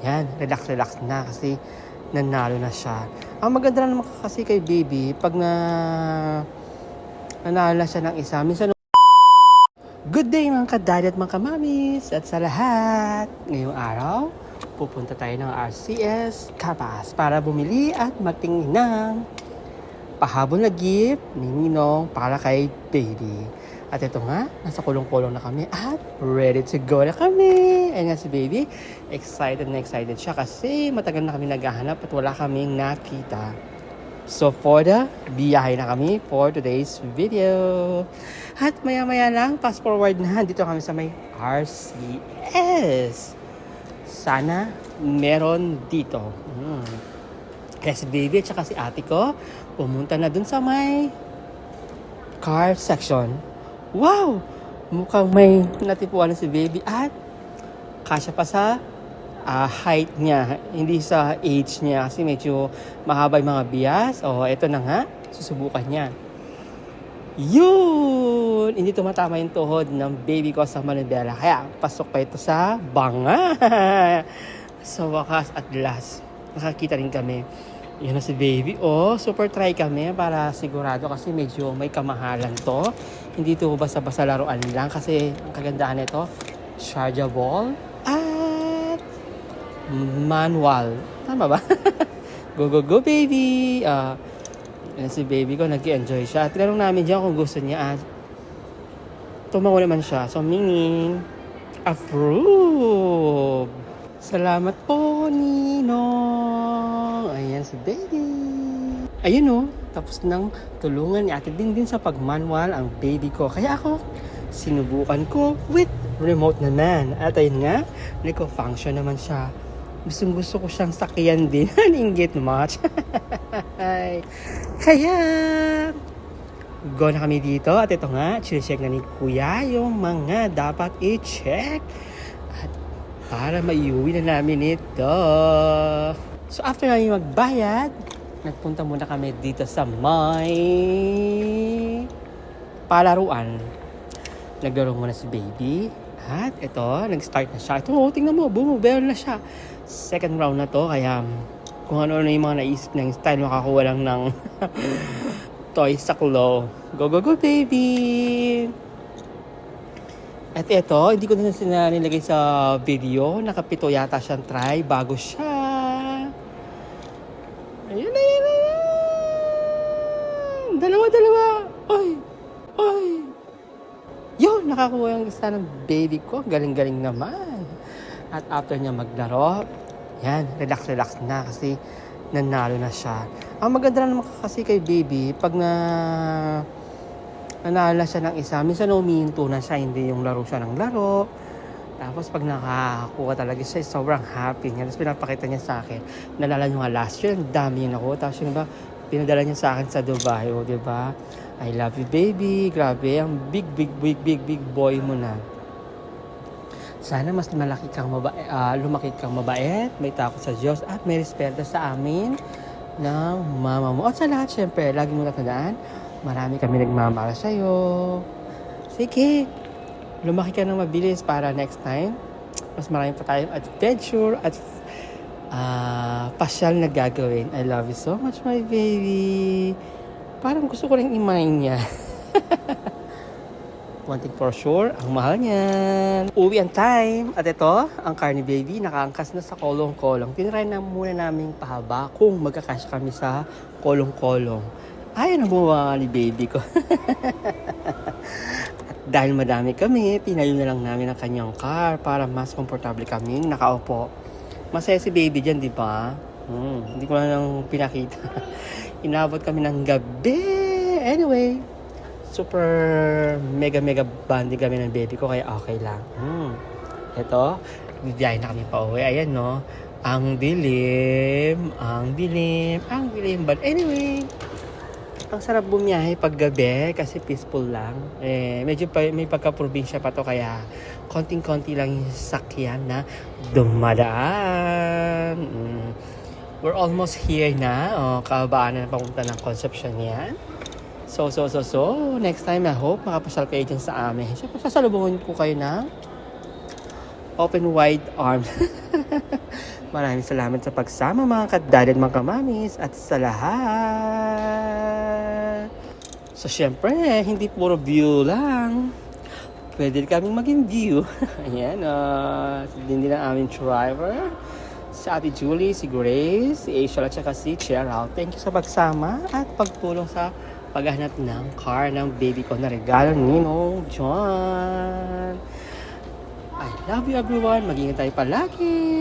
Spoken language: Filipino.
Yan, relax, relax na kasi nanalo na siya. Ang maganda naman kasi kay baby, pag na nanalo na siya ng isa, minsan Good day mga kadad at mga kamamis at sa lahat. Ngayong araw, pupunta tayo ng RCS Capas para bumili at magtingin ng pahabol na gift ni Ninong para kay baby. At ito nga, nasa kulong-kulong na kami at ready to go na kami. Ayan nga si baby, excited na excited siya kasi matagal na kami naghahanap at wala kaming nakita. So for the biyahe na kami for today's video. At maya maya lang, fast forward na, dito kami sa may RCS. Sana meron dito. Hmm. Kaya si baby at saka si ate ko, pumunta na dun sa may car section. Wow! Mukhang may natipuan na si baby at kasya pa sa ah, height niya, hindi sa age niya kasi medyo mahaba yung mga bias. O, eto na nga, susubukan niya. Yun! Hindi tumatama yung tuhod ng baby ko sa manibela. Kaya, pasok pa ito sa banga. sa wakas at last, nakakita rin kami. Yan na si baby. Oh, super try kami para sigurado kasi medyo may kamahalan to. Hindi to basta-basta laruan lang kasi ang kagandahan nito, chargeable at manual. Tama ba? go, go, go, baby! Ah, yan si baby ko, nag enjoy siya. Tinanong namin dyan kung gusto niya at tumango naman siya. So, meaning, approve! Salamat po, Ninong! Si baby. Ayun o, tapos nang tulungan ni Ate Dindin sa pagmanual ang baby ko. Kaya ako, sinubukan ko with remote naman. At ayun nga, nagko-function naman siya. Gustong gusto ko siyang sakyan din. Inggit much. Kaya, go na kami dito. At ito nga, check na ni Kuya yung mga dapat i-check. At para maiuwi na namin ito. So after namin magbayad, nagpunta muna kami dito sa may palaruan. Naglaro muna si baby. At ito, nag-start na siya. Ito, oh, tingnan mo, bumubel na siya. Second round na to, kaya kung ano-ano yung mga naisip ng style, makakuha lang ng toy sa klo. Go, go, go, baby! At ito, hindi ko na sila nilagay sa video. Nakapito yata siyang try bago siya. Ayun, ayun, ayun! Dalawa, dalawa! Oy! Oy! Yun, nakakuha yung isa ng baby ko. Galing-galing naman. At after niya maglaro, yan, relax, relax na kasi nanalo na siya. Ang maganda naman kasi kay baby, pag na nanalo na siya ng isa, minsan umihinto na siya, hindi yung laro siya ng laro. Tapos pag nakakuha talaga siya, sobrang happy niya. Tapos pinapakita niya sa akin. Nalala niyo nga last year, ang dami niya nakuha. Tapos yun ba, pinadala niya sa akin sa Dubai, o di ba? I love you baby, grabe, ang big, big, big, big, big boy mo na. Sana mas malaki kang mabait, lumaki kang mabait, may takot sa Diyos, at may respeto sa amin ng mama mo. At sa lahat, syempre, lagi mo natandaan, marami kami nagmamahal sa'yo. Sige, lumaki ka ng mabilis para next time, mas marami pa tayong adventure at ah pasyal na gagawin. I love you so much, my baby. Parang gusto ko rin imayin niya. One thing for sure, ang mahal niyan. Uwi ang time. At ito, ang car ni baby, nakaangkas na sa kolong-kolong. Tinry na muna namin pahaba kung magkakasya kami sa kolong-kolong. Ayaw na bumaba ni baby ko. Dahil madami kami, pinayo na lang namin ang kanyang car para mas komportable kami nakaupo. Masaya si baby dyan, di ba? Hmm, hindi ko lang pinakita. Inabot kami ng gabi. Anyway, super mega mega bonding kami ng baby ko kaya okay lang. Hmm. Ito, bibiyahe na kami pa uwi. Ayan no. Ang dilim, ang dilim, ang dilim. But anyway, ang sarap bumiyahe pag gabi kasi peaceful lang. Eh, medyo pa, may pagka-probinsya pa to kaya konting-konti lang yung sakyan na dumadaan. Mm. We're almost here na. Oh, kababaan na papunta ng Concepcion yan. So, so, so, so, next time I hope makapasyal kayo dyan sa amin. Siyempre, sasalubungin ko kayo ng open wide arms. Maraming salamat sa pagsama mga kadad at mga kamamis at sa lahat. So, syempre, hindi puro view lang. Pwede kaming maging view. Ayan, uh, hindi na aming driver. Si Ate Julie, si Grace, si Aisha at saka si Cheryl. Thank you sa pagsama at pagtulong sa paghahanap ng car ng baby ko na regalo ni Ninong John. I love you everyone. Mag-ingat tayo palagi.